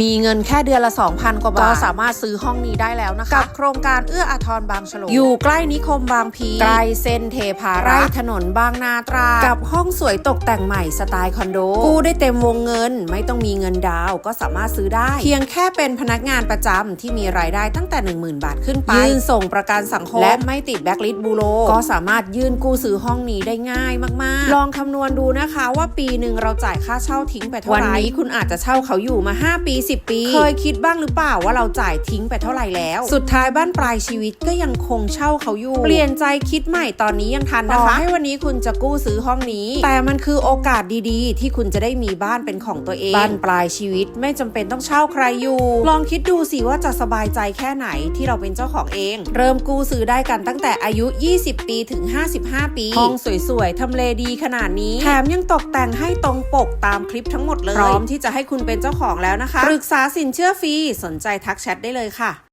มีเงินแค่เดือนละ 2,000 กว่าบาท ก็สามารถซื้อห้องนี้ได้แล้วนะคะ กับโครงการเอื้ออาทรบางฉลง อยู่ใกล้นิคมบางพี ใกล้เส้นเทพารักษ์ถนนบางนาตราดกับห้องสวยตกแต่งใหม่สไตล์คอนโด กู้ได้เต็มวงเงิน ไม่ต้องมีเงินดาวน์ก็สามารถซื้อได้ เพียงแค่เป็นพนักงานประจำที่มีรายได้ตั้งแต่ 10,000 บาทขึ้นไปยื่นส่งประกันสังคม และไม่ติดแบ็กลิสต์บูโรก็สามารถยื่นกู้ซื้อห้องนี้ได้ง่ายมากๆ ลองคำนวณดูนะคะว่าปีหนึ่งเราจ่ายค่าเช่าทิ้งไปเท่าไหร่วันนี้คุณอาจจะเช่าเขาอยู่มา 5 ปี10ปี เคยคิดบ้างหรือเปล่าว่าเราจ่ายทิ้งไปเท่าไหร่แล้ว สุดท้ายบ้านปลายชีวิตก็ยังคงเช่าเขาอยู่ เปลี่ยนใจคิดใหม่ตอนนี้ยังทันนะคะให้วันนี้คุณจะกู้ซื้อห้องนี้ แต่มันคือโอกาสดีๆ ที่คุณจะได้มีบ้านเป็นของตัวเองบ้านปลายชีวิตไม่จำเป็นต้องเช่าใครอยู่ ลองคิดดูสิว่าจะสบายใจแค่ไหนที่เราเป็นเจ้าของเอง เริ่มกู้ซื้อได้กันตั้งแต่อายุ 20 ปีถึง 55 ปีห้องสวยๆทำเลดีขนาดนี้ แถมยังตกแต่งให้ตรงปกตามคลิปทั้งหมดเลย พร้อมที่จะให้คุณเป็นเจ้าของแล้วนะคะปรึกษาสินเชื่อฟรี สนใจทักแชทได้เลยค่ะ